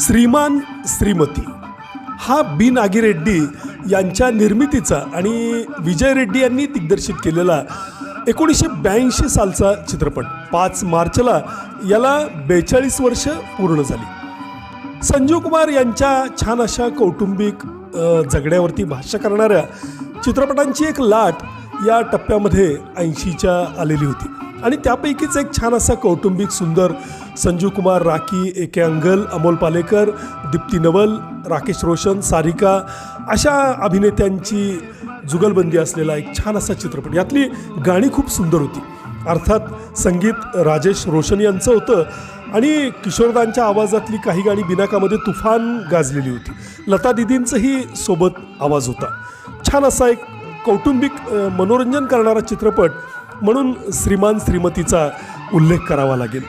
श्रीमान श्रीमती. हा बी नागी रेड्डी यांच्या निर्मितीचा आणि विजय रेड्डी यांनी दिग्दर्शित केलेला एकोणीसशे ब्याऐंशी सालचा चित्रपट. पाच मार्चला याला बेचाळीस वर्ष पूर्ण झाली. संजीव कुमार यांच्या छान अशा कौटुंबिक झगड्यावरती भाष्य करणाऱ्या चित्रपटांची एक लाट या टप्प्यामध्ये ऐंशीच्या आलेली होती. आणि त्यापैकीच एक छान असा कौटुंबिक सुंदर संजू कुमार राखी ए के अंगल अमोल पालेकर दीप्ती नवल राकेश रोशन सारिका अशा अभिनेत्यांची जुगलबंदी असलेला एक छान असा चित्रपट. यातली गाणी खूप सुंदर होती. अर्थात संगीत राजेश रोशन यांचं होतं आणि किशोरदांच्या आवाजातली काही गाणी बिनाकामध्ये तुफान गाजलेली होती. लता दिदींचंही सोबत आवाज होता. छान असा एक कौटुंबिक मनोरंजन करणारा चित्रपट म्हणून श्रीमान श्रीमतीचा उल्लेख करावा लागेल.